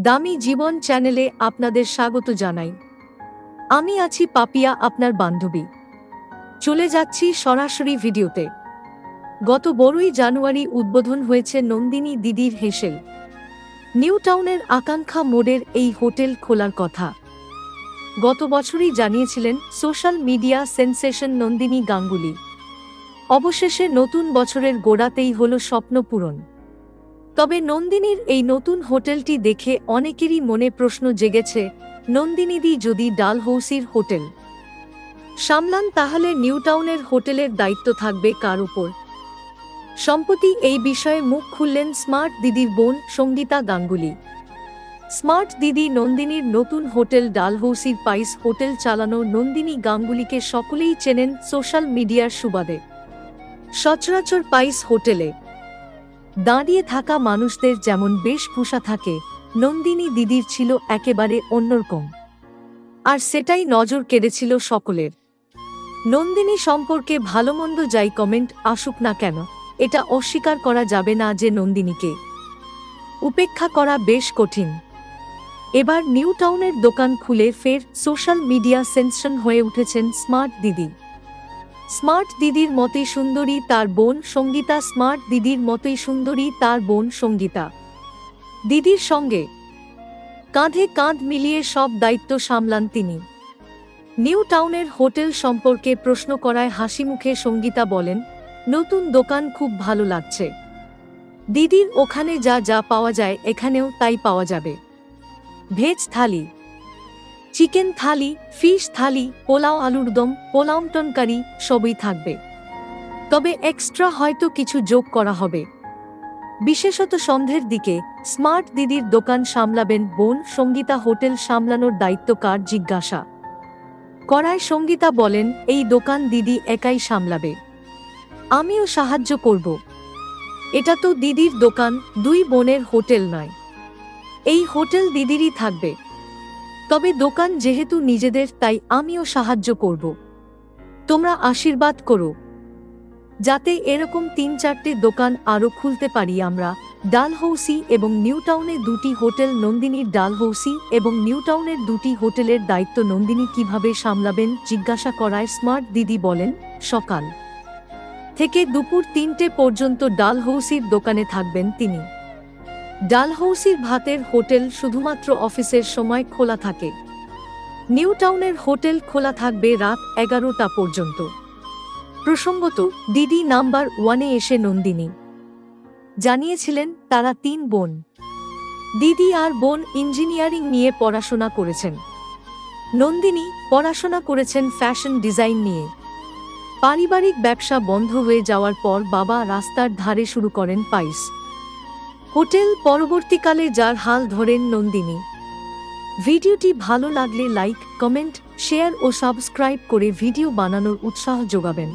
দামি জীবন চ্যানেলে আপনাদের স্বাগত জানাই। আমি আছি পাপিয়া, আপনার বান্ধবী। চলে যাচ্ছি সরাসরি ভিডিওতে। গত বড়ই জানুয়ারি উদ্বোধন হয়েছে নন্দিনী দিদির হেসেল। নিউ টাউনের আকাঙ্ক্ষা মোড়ের এই হোটেল খোলার কথা। গত বছরই জানিয়েছিলেন, social media sensation Nandini Ganguly. অবশেষে নতুন বছরের গোড়াতেই হল স্বপ্ন পূরণ। তবে নন্দিনীর এই নতুন হোটেলটি দেখে অনেকেরই মনে প্রশ্ন জেগেছে, নন্দিনীদি যদি ডালহৌসির হোটেল। সামলান তাহলে নিউটাউনের হোটেলের দায়িত্ব থাকবে কার উপর? সম্প্রতি এই বিষয়ে মুখ খুললেন স্মার্ট দিদির বোন সঙ্গীতা গাঙ্গুলি। স্মার্ট দিদি নন্দিনীর নতুন হোটেল ডালহৌসির পাইস হোটেল চালানো নন্দিনী গাঙ্গুলিকে সকলেই চেনেন সোশ্যাল মিডিয়ার সুবাদে। সচরাচর পাইস হোটেলে দাঁড়িয়ে থাকা মানুষদের যেমন বেশভূষা থাকে, নন্দিনী দিদির ছিল একেবারে অন্যরকম। আর সেটাই নজর কেড়েছিল সকলের। নন্দিনী সম্পর্কে ভালোমন্দ যাই কমেন্ট আসুক না কেন, এটা অস্বীকার করা যাবে না যে নন্দিনীকে। উপেক্ষা করা বেশ কঠিন। এবার নিউ টাউনের দোকান খুলে ফের সোশ্যাল মিডিয়া সেন্সন হয়ে উঠেছেন স্মার্ট দিদি। স্মার্ট দিদির মতোই সুন্দরী তার বোন সঙ্গীতা, স্মার্ট দিদির মতোই সুন্দরী তার বোন সঙ্গীতা। দিদির সঙ্গে কাঁধে কাঁধ মিলিয়ে সব দায়িত্ব সামলান তিনি। নিউ টাউনের হোটেল সম্পর্কে প্রশ্ন করায় হাসি মুখে সঙ্গীতা বলেন, নতুন দোকান খুব ভালো লাগছে। দিদির ওখানে যা যা পাওয়া যায় এখানেও তাই পাওয়া যাবে। Veg thali chicken thali, fish thali, pulao আলুর দম, পোলাও টনকারি সবই থাকবে। তবে এক্সট্রা হয়তো কিছু যোগ করা হবে। বিশেষত সন্ধ্যের দিকে স্মার্ট দিদির দোকান সামলাবেন বোন সঙ্গীতা হোটেল সামলানোর দায়িত্ব কার জিজ্ঞাসা। করায় সঙ্গীতা বলেন, এই দোকান দিদি একাই সামলাবে। আমিও সাহায্য করব। এটা তো দিদির দোকান, দুই বোনের হোটেল নয়। এই হোটেল দিদিরই থাকবে। তবে দোকান যেহেতু নিজেদের, তাই আমিও সাহায্য করব। তোমরা আশীর্বাদ করো। যাতে এরকম তিন চারটে দোকান আরও খুলতে পারি আমরা, ডালহৌসি এবং নিউ টাউনে দুটি হোটেল নন্দিনীর ডালহৌসি এবং নিউ টাউনের দুটি হোটেলের দায়িত্ব নন্দিনী কীভাবে সামলাবেন জিজ্ঞাসা করায় স্মার্ট দিদি বলেন, সকাল থেকে দুপুর তিনটে পর্যন্ত ডালহৌসির দোকানে থাকবেন তিনি। ডালহৌসির ভাতের হোটেল শুধুমাত্র অফিসের সময় খোলা থাকে। নিউ টাউনের হোটেল খোলা থাকবে রাত এগারোটা পর্যন্ত। প্রসঙ্গত, দিদি নাম্বার ওয়ানে এসে নন্দিনী। জানিয়েছিলেন, তারা তিন বোন। দিদি আর বোন ইঞ্জিনিয়ারিং নিয়ে পড়াশোনা করেছেন। নন্দিনী পড়াশোনা করেছেন ফ্যাশন ডিজাইন নিয়ে। পারিবারিক ব্যবসা বন্ধ হয়ে যাওয়ার পর বাবা রাস্তার ধারে শুরু করেন পাইস হোটেল পরবর্তীকালে যার হাল ধরেন নন্দিনী। ভিডিওটি ভালো লাগলে লাইক, কমেন্ট, শেয়ার ও সাবস্ক্রাইব করে ভিডিও বানানোর উৎসাহ যোগাবেন।